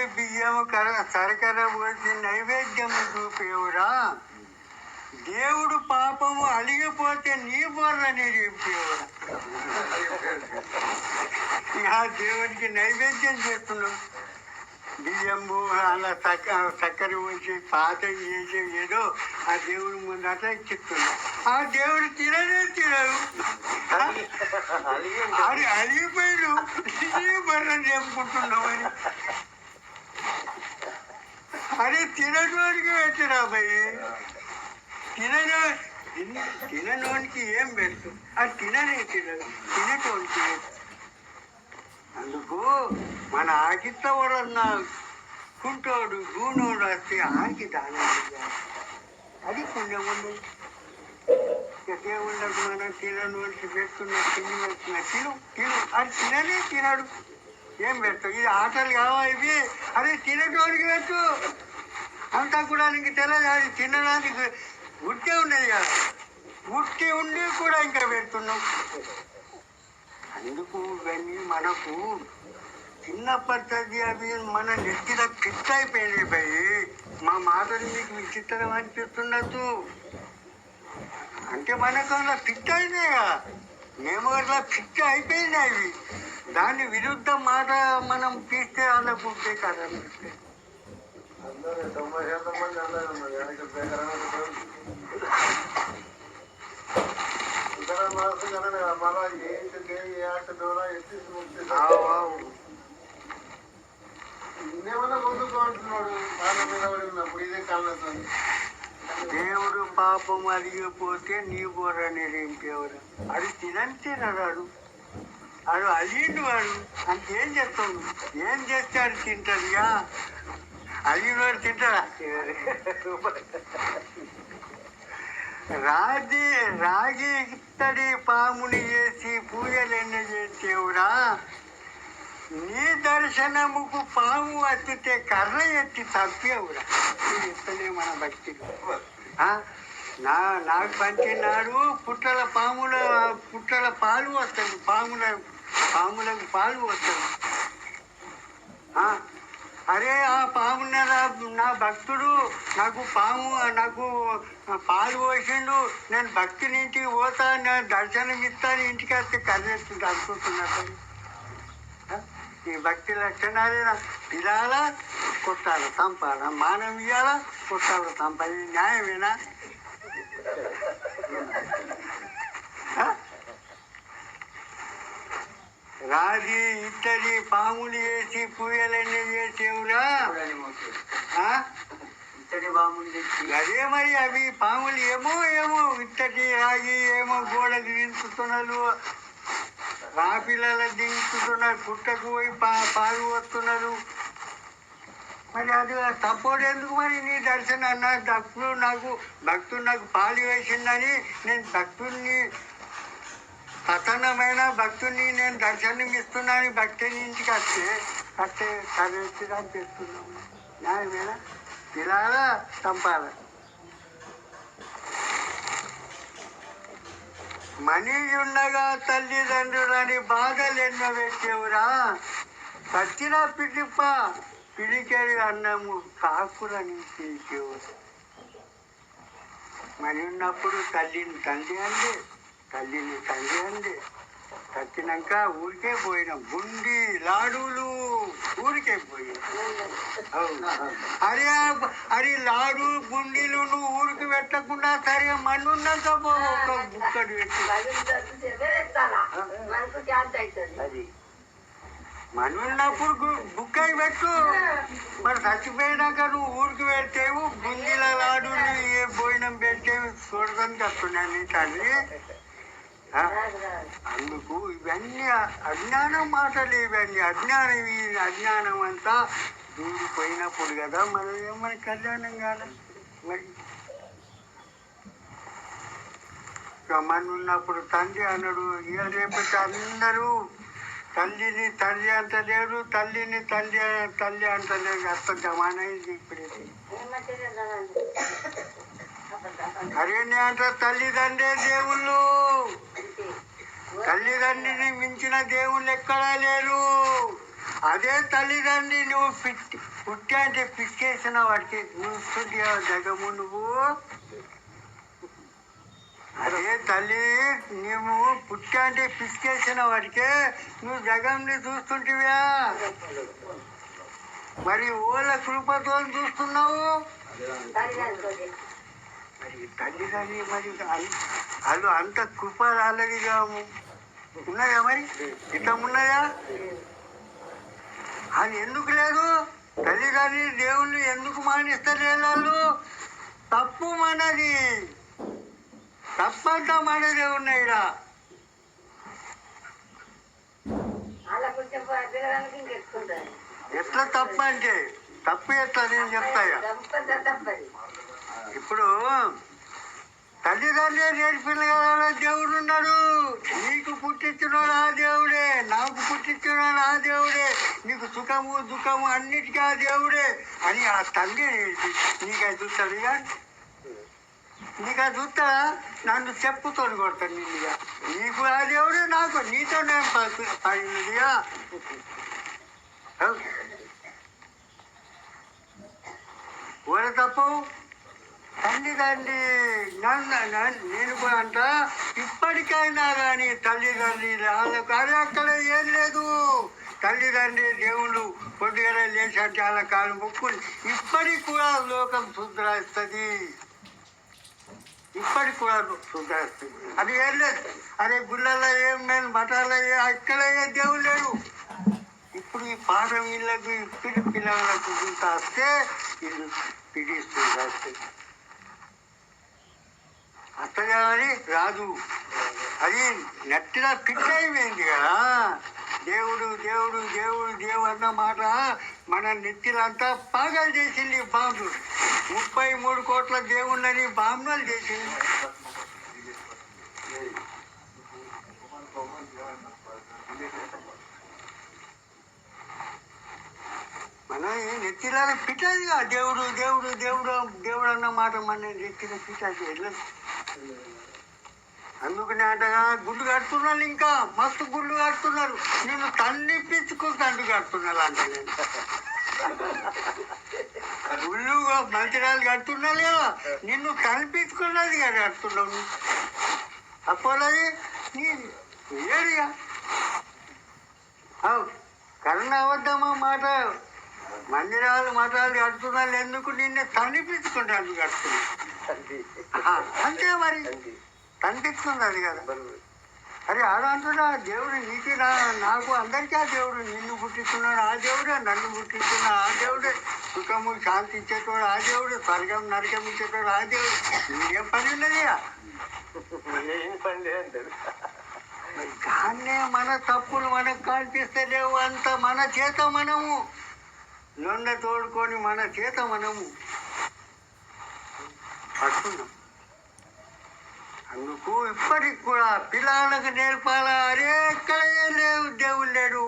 గుప్పెడు బియ్యం కర సరకర పోసి నైవేద్యం చూపేవురా. దేవుడు పాపము అలిగిపోతే నీ బొర్రని చెప్పేవురా ఇక దేవుడికి నైవేద్యం చేస్తున్నావు బియ్యము అలా చక్క చక్కెర పోసి పాతం చేసి ఏదో ఆ దేవుడి ముందట చెప్తున్నావు ఆ దేవుడు తిననే తినడు. ఆ? అది అలిగిపోయాడు. బొర్రని చెప్పుకుంటున్నావు అని. అరే తిననోడికి పెట్టిరా భయ్ తినను తిననోనికి ఏం పెట్టు? అది తిననే తినదు తినటోనికి అందుకు మన ఆకిత్త వాడన్నా కుంటోడు గూనోడు వస్తే ఆకి దానం చేయాలి. అది పుణ్యం ఉంది దేవుళ్ళకు మనం తిననోనికి పెట్టుకున్న తిని పెట్టిన తిను తిను. అది తిననే తినడు. ఏం పెట్టు? ఇది ఆటలు కావా ఇవి? అరే తినటోడికి పెట్టు. అంతా కూడా నీకు తెలియదు అది తినడానికి ఉట్టి ఉండేది కదా. ఉట్టి ఉండి కూడా ఇంకా పెడుతున్నావు అందుకు ఇవన్నీ మనకు చిన్న పద్ధతి అవి మన నెత్తిలో ఫిట్ అయిపోయినాయి భయ్. మా మాటలు మీకు విచిత్రం అనిపిస్తున్నట్టు. అంటే మనకు అలా ఫిట్ అయినాయా మేము అట్లా ఫిట్ అయిపోయినాయి దాని విరుద్ధ మాట మనం తీస్తే వాళ్ళకు ఉంటే కదా అనిపిస్తే తొంభై శాతం మంది ఉన్నారు వెనక ఇతర మనసు కనుక మళ్ళా ఏంటి ఏ ఆట ద్వారా ఎత్తి ముక్తి ఇన్నేమన్నా ముందుకు అంటున్నాడు మీద ఉన్నప్పుడు ఇదే కాళ్ళతో దేవుడు పాపం అడిగిపోతే నీ బోర నిలింపేవారు అది తినని తినరాడు అడు అలిగిండు వాడు. అంతేం చేస్తాడు ఏం చేస్తే అది తింటాడుగా అలిగిన తింటారా? తింటాడా రాగి రాగి ఇత్తడి పాముని చేసి పూజలు ఎన్ని చేసేవురా? నీ దర్శనముకు పాము అత్తితే కర్ర ఎత్తి తప్పేవురా ఇస్తలే మన భక్తి ఆ? నా నాకు పంచినాడు పుట్టల పాముల పుట్టల పాలు వస్తుంది పాముల పాములకు పాలు వస్తుంది ఆ? అరే ఆ పామున్న నా భక్తుడు నాకు పాము నాకు పాలు పోసిండు. నేను భక్తిని ఇంటికి పోతా నేను దర్శనం ఇస్తాను ఇంటికి వస్తే కర్రెత్తుంది అనుకుంటున్నాను ఈ భక్తి లక్షణాలేనా? పిలాలా కొట్టాల చంపాల మానం ఇయ్యాలా కొట్టాల చంపాలి న్యాయమేనా? రాజీ ఇత్తడి పాములు వేసి పూయలన్నీ చేసేవురా అదే మరి అవి పాములు ఏమో ఏమో ఇత్తడి రాగి ఏమో గోడకు దించుతున్నారు రాపిల్లల దించుతున్నారు పుట్టకు పోయి పా పాలు వస్తున్నారు మరి అది తప్పుడు ఎందుకు మరి నీ దర్శనం? నా భక్తుడు నాకు భక్తుడు నాకు పాలు వేసిందని నేను భక్తుడిని పతనమైన భక్తుని నేను దర్శనం ఇస్తున్నాను భక్తి ఇంటికి వస్తే కట్టే కరెక్ట్గా చేస్తున్నాము. న్యాయమేనా ఇలా చంపాల. మనీ ఉండగా తల్లిదండ్రులని బాధలు ఎన్నో పెట్టేవురా సచ్చిన పిటిప్ప పిలికేది అన్నము కాకులని పీకేవు మరి ఉన్నప్పుడు తల్లిని తండ్రి అండి తల్లిని తండ్రి అండి చచ్చినాక ఊరికే పోయినాం. గుండి లాడులు ఊరికే పోయినాం. అవును. అరే అరే లాడు గుండీలు నువ్వు ఊరికి పెట్టకుండా సరే మన్నున్నాక పో ఒక బుక్కడు అది. మనున్నప్పుడు బుక్కై పెట్టు. మరి చచ్చిపోయినాక నువ్వు ఊరికి పెడితేవు గుండీల లాడు ఏ భోజనం పెట్టేవి చూడడానికి వస్తున్నాను నీ తల్లి? అందుకు ఇవన్నీ అజ్ఞానం మాటలు ఇవన్నీ. అజ్ఞానం ఈ అజ్ఞానం అంతా దూరిపోయినప్పుడు కదా మనం ఏమని కళ్యాణం కాదు మరి మన ఉన్నప్పుడు తండ్రి అన్నాడు ఇక రేపటి అందరూ తల్లిని తల్లి అంటలేరు తల్లిని తల్లి తల్లి అంటలేరు అత్త జమానైంది ఇప్పుడు ఇది. అరే అంట తల్లిదండ్రే దేవుళ్ళు. తల్లిదండ్రిని మించిన దేవుళ్ళు ఎక్కడా లేరు. అదే తల్లిదండ్రి నువ్వు పిచ్చి పుట్టి అంటే పిచ్చేసిన వాడికి చూస్తుంటే జగము నువ్వు. అదే తల్లి నువ్వు పుట్టి అంటే పిచ్చేసిన వాడికే నువ్వు జగంని చూస్తుంటివా? మరి ఓళ్ళ కృపతో చూస్తున్నావు? మరి తల్లిదండ్రి మరి వాళ్ళు అంత కృప రాలేదుగా ఉన్నాయా మరి? ఇట్లా ఉన్నాయా అది ఎందుకు లేదు? తల్లిదండ్రి దేవుళ్ళు ఎందుకు మానిస్తలేదు వాళ్ళు? తప్పు మనది. తప్పంతా మనదే ఉన్నాయి ఈడ. ఎట్లా తప్ప అంటే తప్పు ఎట్లా నేను చెప్తాయా? ఇప్పుడు తల్లిదండ్రులే నేర్పిన కదా దేవుడు ఉన్నాడు. నీకు పుట్టించినోడు ఆ దేవుడే నాకు పుట్టించినోడు ఆ దేవుడే నీకు సుఖము దుఃఖము అన్నిటికీ ఆ దేవుడే అని ఆ తల్లి నీకు అది చూస్తాడు ఇక నీకు అది చూస్తా నన్ను చెప్పుతోని కొడతాను నిన్నుగా. నీకు ఆ దేవుడే నాకు నీతో నేను ప- పడినదిగా. ఓడ తప్పు. తల్లిదండ్రి నన్ను నన్ను- నేను కూడా అంట ఇప్పటికైనా కానీ తల్లిదండ్రి వాళ్ళ అరే అక్కడ ఏం లేదు. తల్లిదండ్రి దేవుళ్ళు పొద్దుగా లేచంటే వాళ్ళ కాలు ముక్కులు. ఇప్పటికి కూడా లోకం శుద్రాయిస్తుంది ఇప్పటికి కూడా శుద్రాయిస్తుంది అది ఏం లేదు. అరే గుళ్ళల్లో ఏం లేదు మఠాల్లో ఏ- అక్కడ ఏ దేవుడు లేడు. ఇప్పుడు ఈ పాఠం ఇళ్ళకు ఇప్పుడు పిల్లలకు ఇంత వస్తే ఇది పిడిస్తుంది అత్తగారి రాదు అది నట్టిగా ఫిట్ అయిపోయింది కదా. దేవుడు దేవుడు దేవుడు దేవుడు అన్న మాట మన నెత్తిలంతా పాగాలు చేసింది బాంబు ముప్పై మూడు కోట్ల దేవుళ్ళని బాంబులు చేసింది. మన ఈ నెత్తిలో దేవుడు దేవుడు దేవుడు దేవుడు అన్న మాట మన నెత్తిలో పిట్టది వెళ్ళదు అందుకనే అంటగా గుడ్లు కడుతున్నారు ఇంకా మస్తు గుడ్లు కడుతున్నారు. నేను తల్లిపించుకుని తండ్రి కడుతున్నారు అంట గుళ్ళు మంచిరాలు కడుతున్నాను కదా నిన్ను కనిపించుకున్నది కదా కడుతున్నావు అపోలది నీ ఏడిగా? కరుణ అవద్దమ్మా మాట. మందిరాలు మఠాలు కడుతున్నారు ఎందుకు నిన్ను కనిపించుకుంటాను కడుతున్నాను అంతే మరి? కనిపిస్తుంది కదా. అరే ఆడంటున్నా దేవుడు నీకు నా నాకు అందరికీ ఆ దేవుడు. నిన్ను పుట్టిస్తున్నాడు ఆ దేవుడే. నన్ను పుట్టిస్తున్నా ఆ దేవుడే. సుఖము శాంతి ఇచ్చేటోడు ఆ దేవుడు. స్వర్గం నరకం ఇచ్చేటోడు ఆ దేవుడు. నీకేం పని ఉన్నది? ఏం పని మరి దాన్నే మన తప్పులు మనకు కనిపిస్తలేవు అంత మన చేత మనము. లొండ తోడుకొని మన చేత మనము. పడుతున్నాం అందుకు ఇప్పటికి కూడా పిల్లలకు నేర్పాలా? అరే ఎక్కడ ఏం లేవు దేవుడు లేడు.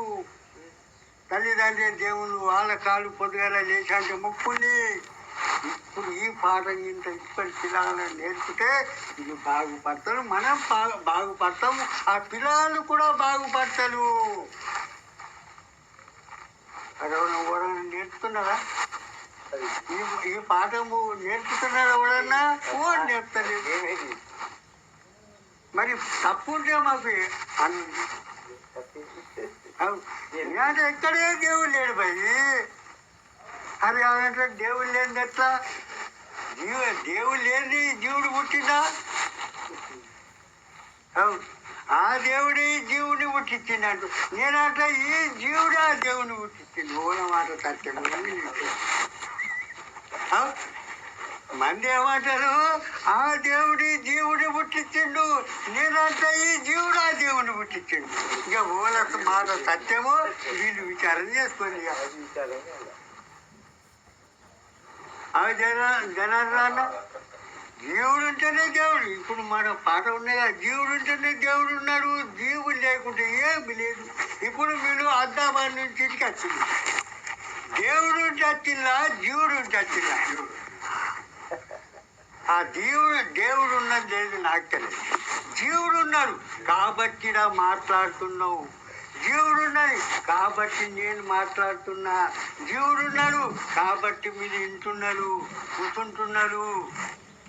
తల్లిదండ్రి దేవుళ్ళు వాళ్ళ కాళ్ళు పొద్దుగాల లేచాంటే ముక్కుని ఇప్పుడు ఈ పాట ఇంత ఇప్పటి పిల్లలను నేర్పితే ఇది బాగుపడతారు. మనం బాగు బాగుపడతాము ఆ పిల్లలు కూడా బాగుపడతారు. ఎవరైనా నేర్పుతున్నారా ఈ ఈ పాఠము నేర్పుతున్నారా ఎవరన్నా? ఓ నేర్పుతలేదు ఏమేది? మరి తప్పు ఉంటే మాకు అంటే ఎక్కడే దేవుడు లేడు భయ్ అది అంటే దేవుడు లేని ఎట్లా? జీవ దేవుడు లేని జీవుడు పుట్టిందా అవు ఆ దేవుడే ఈ జీవుని పుట్టించిండు నేనంట ఈ జీవుడే ఆ దేవుని పుట్టించిండు ఓల మాట సత్యం మంది ఏమంటారు? ఆ దేవుడి జీవుడి పుట్టించిండు. నేనంతా ఈ జీవుడు ఆ దేవుడిని పుట్టించిండు. ఇక ఓల మాట సత్యమో వీళ్ళు విచారం చేసుకోండి అవి ఆ జన జనార్దన జీవుడు ఉంటేనే దేవుడు. ఇప్పుడు మన పాట ఉన్నాయి కదా జీవుడు ఉంటేనే దేవుడు ఉన్నాడు. జీవుడు లేకుంటే ఏమి లేదు. ఇప్పుడు వీళ్ళు అద్దాబాద్ నుంచి ఇంటికి వచ్చింది దేవుడు ఉంటే జీవుడు ఉంటే ఆ దేవుడు దేవుడు ఉన్నది లేదు నాకు తెలియదు. జీవుడు ఉన్నాడు కాబట్టి మాట్లాడుతున్నావు. జీవుడు ఉన్నది కాబట్టి నేను మాట్లాడుతున్నా. జీవుడు ఉన్నాడు కాబట్టి మీరు వింటున్నారు కూర్చుంటున్నారు.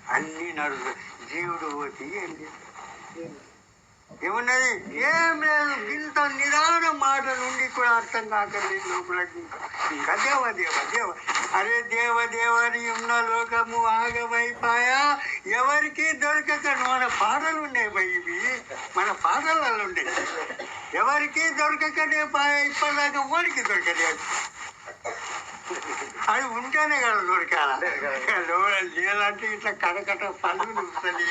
అన్నీ నడుస్తుంది జీవుడు పోతే ఏంటి ఏమున్నది? ఏం లేదు ఇంత నిదాన మాట నుండి కూడా అర్థం కాకలేదు లోపలికి. ఇంకా దేవ దేవ దేవ. అరే దేవ దేవని ఉన్న లోకము ఆగమైపాయా? ఎవరికి దొరకక మన పాటలు ఉన్నాయి ఇవి. మన పాటలలో ఉండే ఎవరికి దొరకకనే పాయ? ఇప్పటిదాకా ఓడికి దొరకలేదు. అది ఉంటేనే కదా దొరకాల. లేదంటే ఇట్లా కడకట పనులు ఉంటుంది